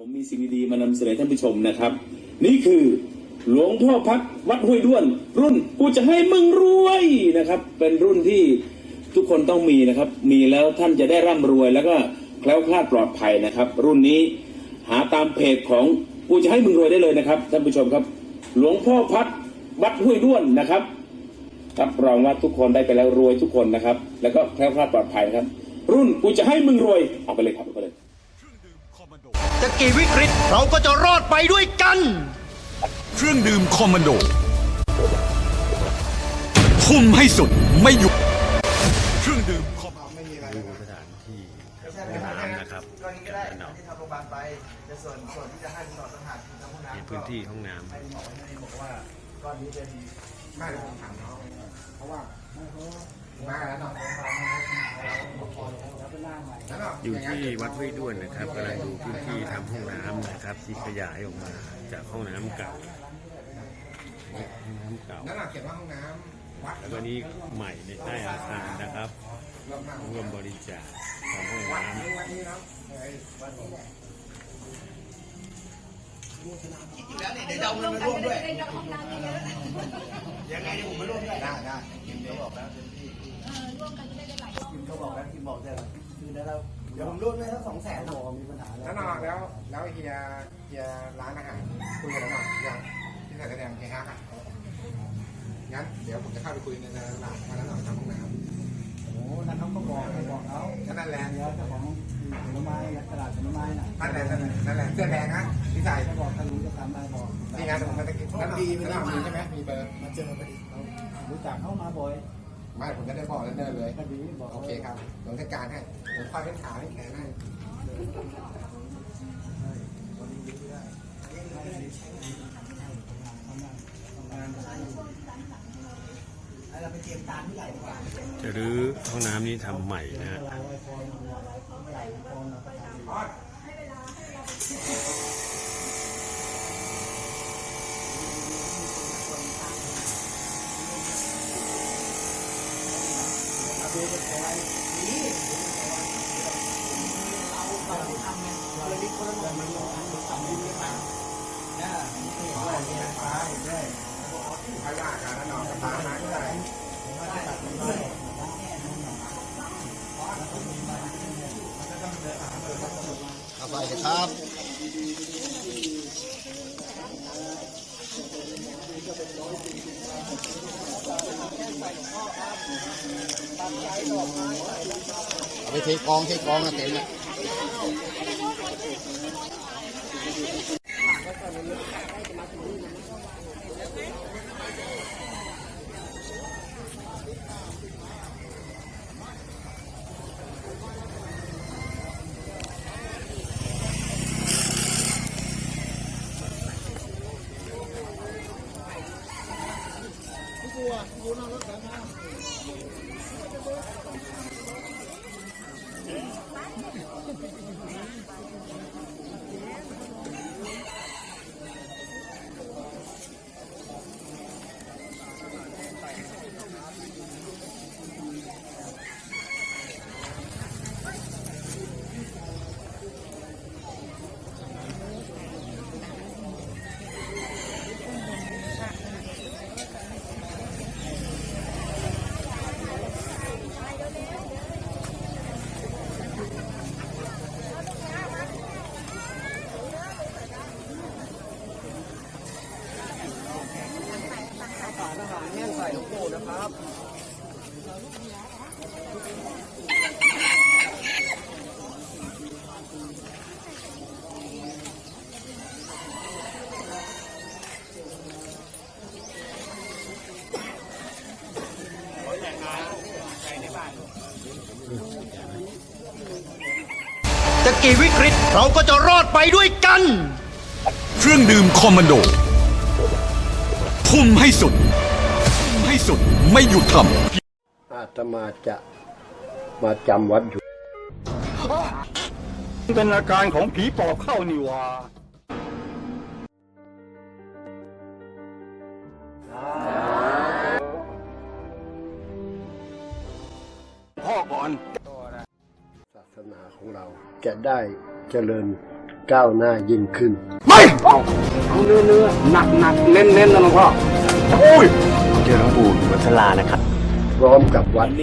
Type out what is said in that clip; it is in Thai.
ผมมีสิ่งดีๆ มานำเสนอท่านผู้ชมนะครับ นี่คือหลวงพ่อพัดวัดห้วยด้วน รุ่นกูจะให้มึงรวยนะครับ เป็นรุ่นที่ทุกคนต้องมีนะครับ มีแล้วท่านจะได้ร่ำรวยแล้วก็แคล้วคลาดปลอดภัยนะครับ รุ่นนี้หาตามเพจของกูจะให้มึงรวยได้เลยนะครับท่านผู้ชมครับ หลวงพ่อพัดวัดห้วยด้วนนะครับรับรองว่าทุกคนได้ไปแล้วรวยทุกคนนะครับ แล้วก็แคล้วคลาดปลอดภัยนะครับ รุ่นกูจะให้มึงรวยเอาไปเลยครับเอาไปเลย จะกี่วิกฤตเราก็จะรอดไปด้วยกัน เครื่องดื่มคอมมานโดทุ่มให้สุดไม่หยุดเครื่องดื่มคอมมานโดดูสถานที่น้ำนะครับก็นี้ก็ได้ที่ทำโรงพยาบาลไปแต่ส่วนส่วนที่จะให้คุณหมอสังหารทำห้องน้ำในพื้นที่ห้องน้ำให้หมอให้บอกว่าก้อนนี้เป็นไม่ผมถามน้องเพราะว่ามาแล้วเนาะแล้วเนาะ อยู่ที่วัดห้วยด้วนนะครับกำลังดูพื้นที่ทำห้องน้ำนะครับ ที่ขยายออกมาจากห้องน้ำเก่าห้องน้ำเก่า นั่นน่ะเขียนว่าห้องน้ำวัดแล้วก็นี้ใหม่ในใต้อาคารนะครับรอบหน้าร่วมบริจาคทำห้องวัดน้นี้วัดนี้เนาะเอ้ยวัดนี้อยู่แล้วเนี่ยเดี๋ยวจะเอาเงินมาร่วมด้วยยังไงเดี๋ยวผมมาร่วมด้วยได้ได้คิมเขาบอกแล้วเต็มที่คิมเขาบอกแล้วคิมบอกได้แล้ว คือได้แล้วเดี๋ยวผมร่วมด้วยทั้งสองแสนหรอมีปัญหาแล้วแล้วนอนแล้ว แล้วเฮียเฮียร้านอาหารคุยกันแล้วหน่อยยังที่ใส่กระแดงเฮียฮักอะงั้นเดี๋ยวผมจะเข้าไปคุยในตลาดมาแล้วหน่อยทำห้องน้โอ้นั่นเขาก็บอกให้บอกเขาำก็นั่นแหละเดี๋ยวเจ้าของผลไม้ตลาดผลไม้น่ะนั่นแหละนั่นแหละนั่นแหละเสื้อแดงนะที่ใส่เขาบอกถ้ารู้จะทำอะไรบอกนี่ไงผมมาตะกี้นั่นดีนั่นมีใช่ไหมมีเบอร์มาเจอพอดีเขารู้จักเขามาบ่อย ไม่ผมจะได้บอกแล้วเดินเลยพอดีบอกโอเคครับผมจัดการให้ผมคอยเป็นขาให้แขนให้เราไปเตรียมการที่ใหญ่ดีกว่าำจะรื้อห้องน้ำนี้ทำใหม่นะฮะ ใครว่าการนั้นนอนกับตาหาที่ไหน เอาไปเลยครับ เอาไปเทกองเทกองนะเต็มเลย จะกี่วิกฤตเราก็จะรอดไปด้วยกัน เครื่องดื่มคอมมานโด ทุ่มให้สุด สุด ไม่หยุดทำอาตมาจะมาจำวัดอยู่ เป็นอาการของผีปอบเข้านี่หว่าพ่อก่อนศาสนาของเราจะได้เจริญก้าวหน้ายิ่งขึ้น ไม่ เอาเอาเนื้อเนื้อหนักหนักเน้นเน้นนะหลวงพ่อโอ้ย พร้อมกับวัด